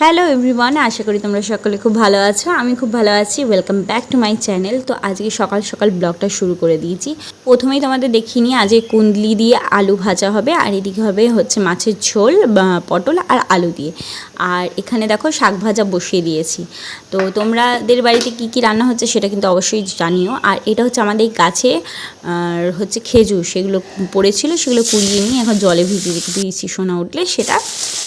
Hello everyone, আশা করি তোমরা সকলে খুব ভালো আছো। আমি খুব ভালো আছি। Welcome back to my channel তো আজকে সকাল সকাল ব্লগটা শুরু করে দিয়েছি। প্রথমেই তোমাদের দেখিয়ে নিই, আজকে কুন্দলি দিয়ে আলু ভাজা হবে, আর এদিকে হবে হচ্ছে মাছের ঝোল পটল আর আলু দিয়ে। আর এখানে দেখো শাক ভাজা বসিয়ে দিয়েছি। তো তোমাদের বাড়িতে কি কি রান্না হচ্ছে সেটা কিন্তু অবশ্যই জানিও। আর এটা হচ্ছে আমাদের গাছে, আর হচ্ছে খেজুর, সেগুলো পড়েছিল, সেগুলো কুড়িয়ে নিয়ে এখন জলে ভিজিয়ে দিয়েছি সোনা উঠলে সেটা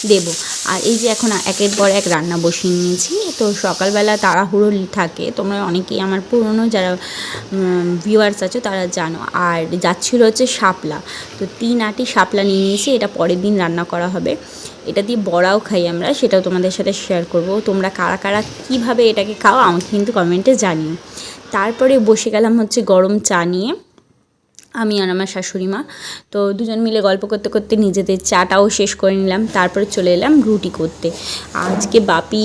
দেব। আর এই যে এখন একের পর এক রান্না বসিয়ে নিয়েছি। তো সকালবেলা তাড়াহুড়ো থাকে। তোমরা অনেকেই আমার পুরনো যারা ভিউয়ার্স আছো তারা জানো। আর যাচ্ছিল হচ্ছে শাপলা। তো তিন আটি শাপলা নিয়ে নিয়েছি। এটা পরের দিন রান্না করা হবে। এটা দিয়ে বড়াও খাই আমরা। সেটাও তোমাদের সাথে শেয়ার করব। তোমরা কারা কারা কীভাবে এটাকে খাও আমাকে কিন্তু কমেন্টে জানিও। তারপরে বসে গেলাম হচ্ছে গরম চা নিয়ে। আমি আর আমার শাশুড়ি মা। তো দুজন মিলে গল্প করতে করতে নিজেদের চাটাও শেষ করে নিলাম। তারপরে চলে এলাম রুটি করতে। আজকে বাপি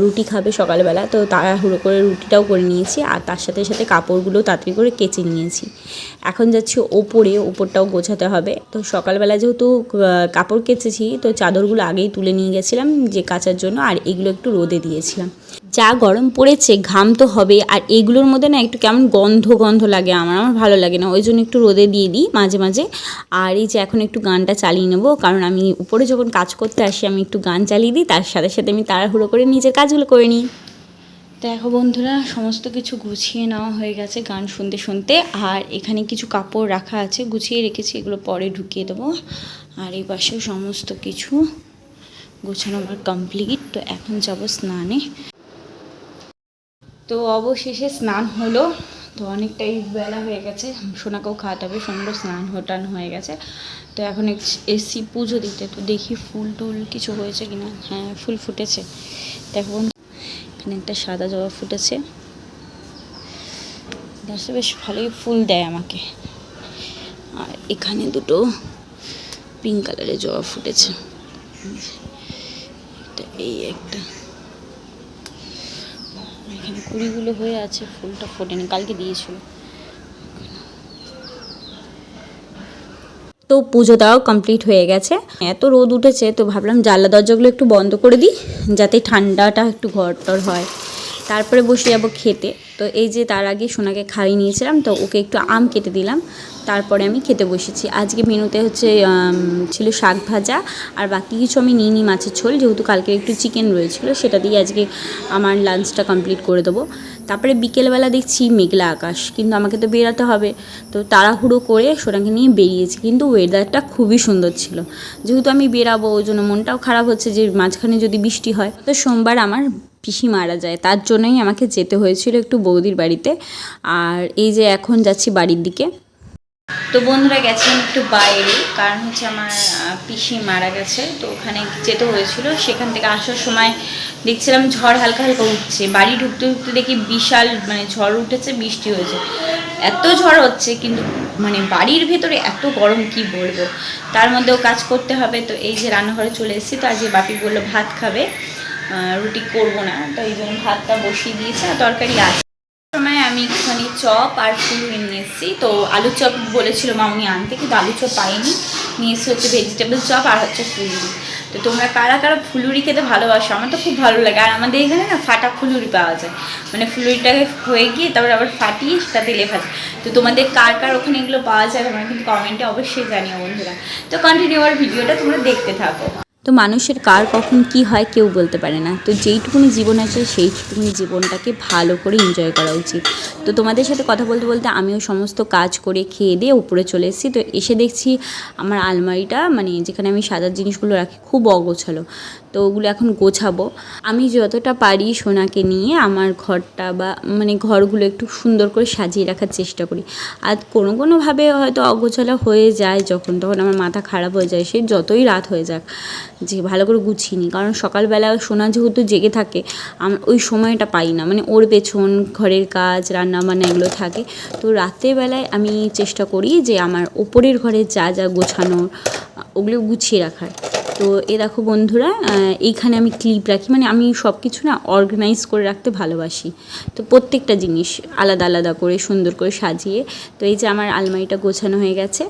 রুটি খাবে সকালবেলা। তো তাড়াহুড়ো করে রুটিটাও করে নিয়েছি। আর তার সাথে সাথে কাপড়গুলো তাড়াতাড়ি করে কেচে নিয়েছি। এখন যাচ্ছি ওপরে, ওপরটাও গোছাতে হবে। তো সকালবেলা যেহেতু কাপড় কেচেছি, তো চাদরগুলো আগেই তুলে নিয়ে গেছিলাম যে কাচার জন্য। আর এগুলো একটু রোদে দিয়েছিলাম। যা গরম পড়েছে, ঘাম তো হবে আর এগুলোর মধ্যে না একটু কেমন গন্ধ গন্ধ লাগে আমার আমার ভালো লাগে না। ওই জন্য একটু রোদে দিয়ে দিই মাঝে মাঝে। আর এই যে এখন একটু গানটা চালিয়ে নেব, কারণ আমি উপরে যখন কাজ করতে আসি, আমি একটু গান চালিয়ে দিই, তার সাথে সাথে আমি তাড়াহুড়ো করে নিজের কাজগুলো করে নিই। দেখো বন্ধুরা, সমস্ত কিছু গুছিয়ে নেওয়া হয়ে গেছে গান শুনতে শুনতে। আর এখানে কিছু কাপড় রাখা আছে, গুছিয়ে রেখেছি, এগুলো পরে ঢুকিয়ে দেবো। আর এই পাশেও সমস্ত কিছু গোছানো আমার কমপ্লিট তো এখন যাব স্নানে। তো অবশেষে স্নান হলো। তো অনেকটাই বেলা হয়ে গেছে। সোনাকেও খাওয়াতে হবে। সোনারও স্নান হোটান হয়ে গেছে। তো এখন এসি পুজো দিতে। তো দেখি ফুল টুল কিছু হয়েছে কিনা? হ্যাঁ ফুল ফুটেছে। দেখো বন্ধু, এখানে একটা সাদা জবা ফুটেছে। গাছটা বেশ ভালোই ফুল দেয় আমাকে। আর এখানে দুটো পিঙ্ক কালারের জবা ফুটেছে। এই একটা। এখানে কুড়িগুলো হয়ে আছে, ফুলটা ফোটেনি, কালকে দিয়েছিল। তো পুজো দেওয়াও কমপ্লিট হয়ে গেছে। এত রোদ উঠেছে, তো ভাবলাম জানলা দরজাগুলো একটু বন্ধ করে দিই, যাতে ঠান্ডাটা একটু ঘরটর হয়। তারপরে বসে যাব খেতে। তো এই যে তার আগে সোনাকে খাইয়ে নিয়েছিলাম, তো ওকে একটু আম কেটে দিলাম। তারপরে আমি খেতে বসেছি। আজকে মেনুতে হচ্ছে ছিল শাক ভাজা, আর বাকি কিছু আমি নিয়ে নিই মাছের ঝোল, যেহেতু কালকে একটু চিকেন রয়েছিল, সেটা দিয়ে আজকে আমার লাঞ্চটা কমপ্লিট করে দেবো। তারপরে বিকেলবেলা দেখছি মেঘলা আকাশ, কিন্তু আমাকে তো বেরাতে হবে। তো তাড়াহুড়ো করে সোনাকে নিয়ে বেরিয়েছি, কিন্তু ওয়েদারটা খুবই সুন্দর ছিল। যেহেতু আমি বেরাবো, ওই জন্য মনটাও খারাপ হচ্ছে যে মাঝখানে যদি বৃষ্টি হয়। তো সোমবার আমার পিসি মারা যায়, তার জন্যই আমাকে যেতে হয়েছিল একটু বৌদির বাড়িতে। আর এই যে এখন যাচ্ছি বাড়ির দিকে তো বন্ধুরা গেছিলাম একটু বাইরে, কারণ হচ্ছে আমার পিসি মারা গেছে, তো ওখানে যেতে হয়েছিল। সেখান থেকে আসার সময় দেখছিলাম ঝড় হালকা হালকা উঠছে। বাড়ি ঢুকতে ঢুকতে দেখি বিশাল মানে ঝড় উঠেছে, বৃষ্টি হয়েছে। এত ঝড় হচ্ছে, কিন্তু মানে বাড়ির ভেতরে এত গরম, কি বলব? তার মধ্যেও কাজ করতে হবে, তো এই যে রান্নাঘরে চলে এসেছি, তো আজকে বাপি বলল ভাত খাবে রুটি করব না, তো এই জন্য ভাতটা বসিয়ে দিয়েছে, আর তরকারি আছে। আমি একটুখানি চপ আর ফুলুরি নিয়ে এসেছি তো আলু চপ বলেছিল মামনি আনতে, কিন্তু আলু চপ পাইনি। নিয়ে এসে হচ্ছে ভেজিটেবল চপ আর হচ্ছে ফুলুরি। তো তোমরা কারা কারা ফুলুরি খেতে ভালোবাসো? আমার তো খুব ভালো লাগে। আর আমাদের এখানে না ফাটা ফুলুরি পাওয়া যায়। মানে ফুলুরিটাকে হয়ে গিয়ে তারপর আবার ফাটিয়ে সেটা তেলে ভাজে। তো তোমাদের কার কার ওখানে এগুলো পাওয়া যায় তোমরা কিন্তু কমেন্টে অবশ্যই জানিও বন্ধুরা। তো কন্টিনিউ আমার ভিডিওটা, তোমরা দেখতে থাকো। তো মানুষের কার কখন কি হয় কেউ বলতে পারে না। তো যেইটুকুনি জীবন আছে, সেইটুকুনি জীবনটাকে ভালো করে এনজয় করা উচিত। তো তোমাদের সাথে কথা বলতে বলতে আমিও সমস্ত কাজ করে খেয়ে দিয়ে উপরে চলে এসেছি। তো এসে দেখছি আমার আলমারিটা মানে যেখানে আমি সাজার জিনিসগুলো রাখি, খুব অগোছালো। তো ওগুলো এখন গোছাবো। আমি যতটা পারি সোনাকে নিয়ে আমার ঘরটা বা মানে ঘরগুলো একটু সুন্দর করে সাজিয়ে রাখার চেষ্টা করি। আর কোনো কোনোভাবে হয়তো অগোছালো হয়ে যায় যখন, তখন আমার মাথা খারাপ হয়ে যায়, সে যতই রাত হয়ে যাক, যে ভালো করে গুছিয়ে নিই। কারণ সকালবেলা সোনা যেহেতু জেগে থাকে আমার ওই সময়টা পাই না। মানে ওর পেছন ঘরের কাজ রান্না বান্না এগুলো থাকে। তো রাত্রেবেলায় আমি চেষ্টা করি যে আমার ওপরের ঘরে যা যা গোছানোর ওগুলো গুছিয়ে রাখার। তো এ দেখো বন্ধুরা এইখানে আমি ক্লিপ রাখি মানে আমি সব কিছু না অর্গানাইজ করে রাখতে ভালোবাসি। তো প্রত্যেকটা জিনিস আলাদা আলাদা করে, সুন্দর করে সাজিয়ে, তো এই যে আমার আলমারিটা গোছানো হয়ে গেছে।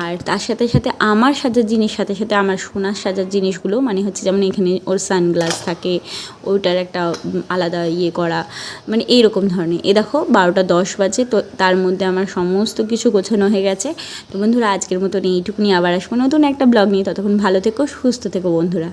আর তার সাথে সাথে আমার সাজার জিনিস, সাথে সাথে আমার সোনার সাজার জিনিসগুলো মানে হচ্ছে যেমন এখানে ওর সানগ্লাস থাকে ওইটার একটা আলাদা ইয়ে করা মানে এইরকম ধরনের। এ দেখো বারোটা দশ বাজে, তো তার মধ্যে আমার সমস্ত কিছু গোছানো হয়ে গেছে। তো বন্ধুরা, আজকের মতন এইটুকুনি, আবার আসব নতুন একটা ব্লগ নিয়ে, ততক্ষণ ভালো থেকো সুস্থ থেকো বন্ধুরা।